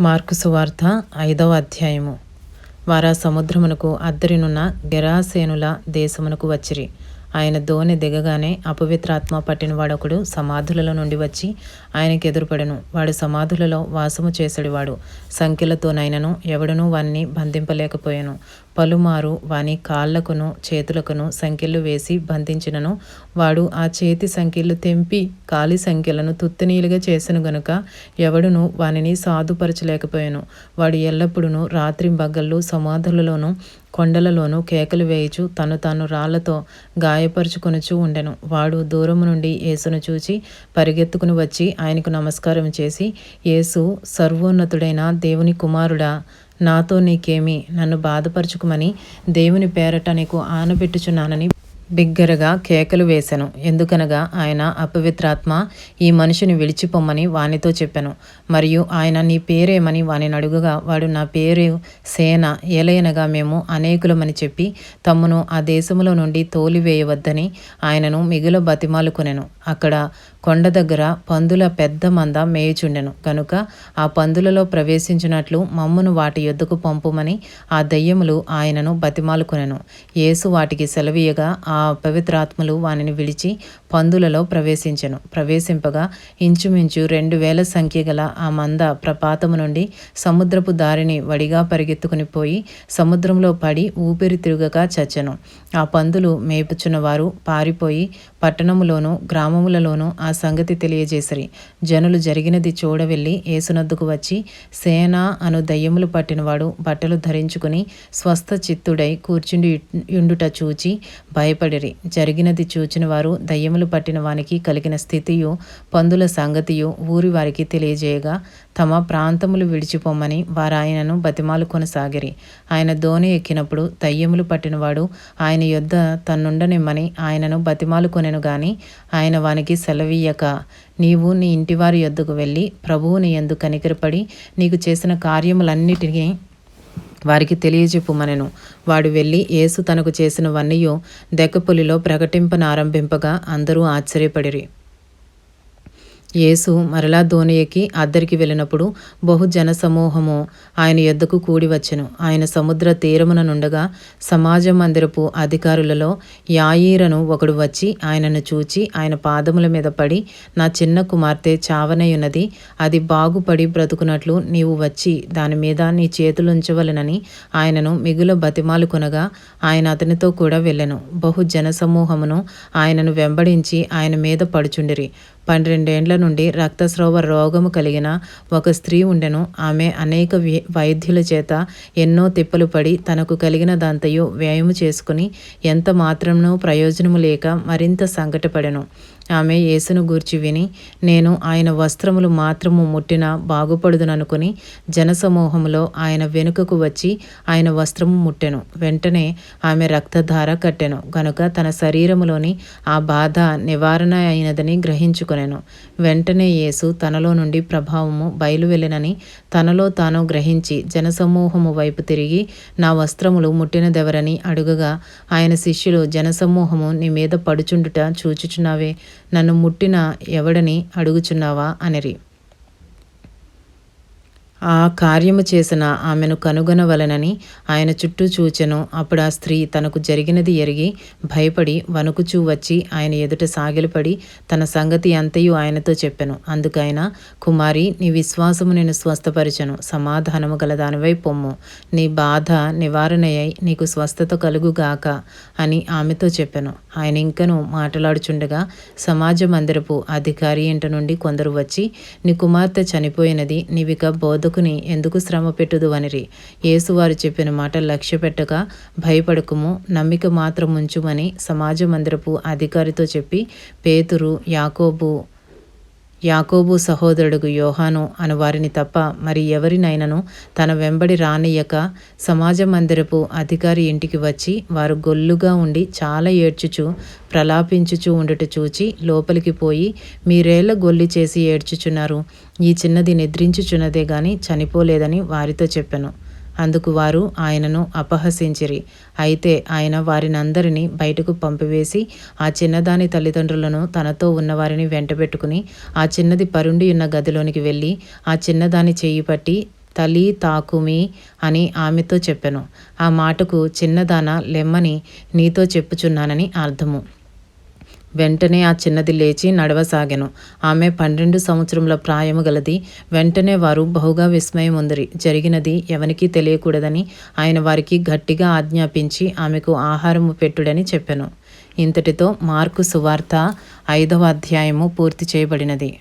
Mark సువార్త ఐదవ అధ్యాయము. వారా సముద్రమునకు అద్దరినున్న గెరాసేనుల దేశమునకు వచ్చిరి. ఆయన దోణి దిగగానే అపవిత్రాత్మ పట్టిన వాడొకడు సమాధులలో నుండి వచ్చి ఆయనకు ఎదురుపడెను వాడు సమాధులలో వాసము చేసడివాడు. సంఖ్యలతోనైనను ఎవడునూ వాన్ని బంధింపలేకపోయాను. పలుమారు వాని కాళ్ళకును చేతులకును సంఖ్యలు వేసి బంధించినను. వాడు ఆ చేతి సంఖ్యలు తెంపి కాలి సంఖ్యలను తుత్తినీలుగా చేసెను గనుక ఎవడును వానిని సాధుపరచలేకపోయాను. వాడు ఎల్లప్పుడూ రాత్రింబగళ్ళు సమాధులలోనూ కొండలలోనూ కేకలు వేయుచు తను తాను రాళ్ళతో గాయపరుచుకొనుచూ ఉండెను. వాడు దూరము నుండి యేసును చూచి పరిగెత్తుకుని వచ్చి ఆయనకు నమస్కారం చేసి యేసు సర్వోన్నతుడైన దేవుని కుమారుడా నాతో నీకేమి నన్ను బాధపరచుకుమని దేవుని పేరట నీకు ఆనబెట్టుచున్నానని బిగ్గరగా కేకలు వేశాను ఎందుకనగా ఆయన అపవిత్రాత్మ ఈ మనిషిని విడిచిపోమ్మని వానితో చెప్పాను. మరియు ఆయన నీ పేరేమని వాని అడుగుగా వాడు నా పేరు సేన ఏలయనగా మేము అనేకులమని చెప్పి తమ్మును ఆ దేశములో నుండి తోలివేయవద్దని ఆయనను మిగుల బతిమాలుకునెను. అక్కడ కొండ దగ్గర పందుల పెద్ద మంద మేయుచుండెను. కనుక ఆ పందులలో ప్రవేశించినట్లు మమ్మును వాటి యొద్దకు పంపుమని ఆ దయ్యములు ఆయనను బతిమాలుకునెను. యేసు వాటికి సెలవీయగా ఆ పవిత్రాత్మలు వానిని విడిచి పందులలో ప్రవేశించెను. ప్రవేశింపగా ఇంచుమించు రెండు వేల సంఖ్య గల ఆ మంద ప్రపాతము నుండి సముద్రపు దారిని వడిగా పరిగెత్తుకుని పోయి సముద్రంలో పడి ఊపిరి తిరుగగా చచ్చెను. ఆ పందులు మేపుచున్నవారు పారిపోయి పట్టణములోను గ్రామములలోనూ ఆ సంగతి తెలియజేసిరి. జనులు జరిగినది చూడవెళ్ళి ఏసునద్దుకు వచ్చి సేన అను దయ్యములు పట్టినవాడు బట్టలు ధరించుకుని స్వస్థ చిత్తుడై కూర్చుండి యుండుట చూచి భయపడిరి. జరిగినది చూచిన వారు దయ్యములు పట్టిన వానికి కలిగిన స్థితియు పందుల సంగతియు ఊరి వారికి తెలియజేయగా తమ ప్రాంతములు విడిచిపోమ్మని వారు ఆయనను బతిమాలు కొనసాగిరి. ఆయన దోణి ఎక్కినప్పుడు దయ్యములు పట్టినవాడు ఆయన యొద్ద తన్నుండనిమ్మని ఆయనను బతిమాలు కొనెను గాని ఆయన వానికి సెలవి సెలవీయక నీవు నీ ఇంటివారి యొద్దకు వెళ్ళి ప్రభువుని ఎందు కనికరపడి నీకు చేసిన కార్యములన్నిటినీ వారికి తెలియజెప్పుమనెను. వాడు వెళ్ళి యేసు తనకు చేసినవన్నీయు దెక్కపులిలో ప్రకటింపనారంభింపగా అందరూ ఆశ్చర్యపడిరి. యేసు మరలా ధోని ఎక్కి అద్దరికి వెళ్ళినప్పుడు బహు జనసమూహము ఆయన యొద్దకు కూడి వచ్చెను. ఆయన సముద్ర తీరమున నుండగా సమాజ మందిరపు అధికారులలో యాయీరను ఒకడు వచ్చి ఆయనను చూచి ఆయన పాదముల మీద పడి నా చిన్న కుమార్తె చావనయున్నది అది బాగుపడి బ్రతుకున్నట్లు నీవు వచ్చి దాని మీద నీ చేతులుంచవలనని ఆయనను మిగుల బతిమాలు కొనగా ఆయన అతనితో కూడా వెళ్ళెను. బహు జనసమూహమును ఆయనను వెంబడించి ఆయన మీద పడుచుండిరి. పన్నెండేండ్ల నుండి రక్తస్రావ రోగము కలిగిన ఒక స్త్రీ ఉండెను. ఆమె అనేక వైద్యుల చేత ఎన్నో తిప్పలు పడి తనకు కలిగిన దాంతయు వ్యయము చేసుకుని ఎంత మాత్రమునూ ప్రయోజనము లేక మరింత సంకటపడెను. ఆమె యేసును గూర్చి విని నేను ఆయన వస్త్రములు మాత్రము ముట్టిన బాగుపడుదుననుకుని జనసమూహములో ఆయన వెనుకకు వచ్చి ఆయన వస్త్రము ముట్టెను. వెంటనే ఆమె రక్తధార కట్టెను. గనుక తన శరీరములోని ఆ బాధ నివారణ అయినదని గ్రహించుకొనెను. వెంటనే యేసు తనలో నుండి ప్రభావము బయలువెళ్ళినని తనలో తాను గ్రహించి జనసమూహము వైపు తిరిగి నా వస్త్రములు ముట్టినదెవరని అడుగగా ఆయన శిష్యులు జనసమూహము నీ మీద పడుచుండుట చూచుచున్నావే. నన్ను ముట్టిన ఎవడని అడుగుచున్నావా? అనిరి. ఆ కార్యము చేసిన ఆమెను కనుగొనవలనని ఆయన చుట్టూ చూచెను. అప్పుడు ఆ స్త్రీ తనకు జరిగినది ఎరిగి భయపడి వణుకుచూ వచ్చి ఆయన ఎదుట సాగిలపడి తన సంగతి అంతయు ఆయనతో చెప్పెను. అందుకైన కుమారి నీ విశ్వాసము నేను స్వస్థపరచను. సమాధానము గల దానివై పొమ్ము. నీ బాధ నివారణయ్యై నీకు స్వస్థత కలుగుగాక అని ఆమెతో చెప్పెను. ఆయన ఇంకను మాట్లాడుచుండగా సమాజ మందిరపు అధికారి ఇంట నుండి కొందరు వచ్చి నీ కుమార్తె చనిపోయినది నీవిక బోధ బ్రతుకుని ఎందుకు శ్రమ పెట్టుదు అనిరి యేసువారు చెప్పిన మాట లక్ష్య పెట్టక భయపడకుము నమ్మిక మాత్రం ఉంచుమని సమాజ మందిరపు అధికారితో చెప్పి పేతురు యాకోబు యాకోబు సహోదరుడు యోహాను అను వారిని తప్ప మరి ఎవరినైనను తన వెంబడి రానియక సమాజ మందిరపు అధికారి ఇంటికి వచ్చి వారు గొల్లుగా ఉండి చాలా ఏడ్చుచు ప్రలాపించుచు ఉండుట చూచి లోపలికి పోయి మీరేళ్ళ గొల్లి చేసి ఏడ్చుచున్నారు. ఈ చిన్నది నిద్రించుచున్నదే గాని చనిపోలేదని వారితో చెప్పెను. అందుకు వారు ఆయనను అపహసించిరి. అయితే ఆయన వారినందరినీ బయటకు పంపివేసి ఆ చిన్నదాని తల్లిదండ్రులను తనతో ఉన్నవారిని వెంటబెట్టుకుని ఆ చిన్నది పరుండి ఉన్న గదిలోనికి వెళ్ళి ఆ చిన్నదాని చేయి పట్టి తలి తాకుమి అని ఆమెతో చెప్పెను. ఆ మాటకు చిన్నదాన లెమ్మని నీతో చెప్పుచున్నానని అర్థము. వెంటనే ఆ చిన్నది లేచి నడవసాగెను. ఆమె పన్నెండు సంవత్సరముల ప్రాయము గలది. వెంటనే వారు బహుగా విస్మయముందిరి జరిగినది ఎవనికి తెలియకూడదని ఆయన వారికి గట్టిగా ఆజ్ఞాపించి ఆమెకు ఆహారము పెట్టుడని చెప్పెను. ఇంతటితో మార్కు సువార్త ఐదవ అధ్యాయము పూర్తి చేయబడినది.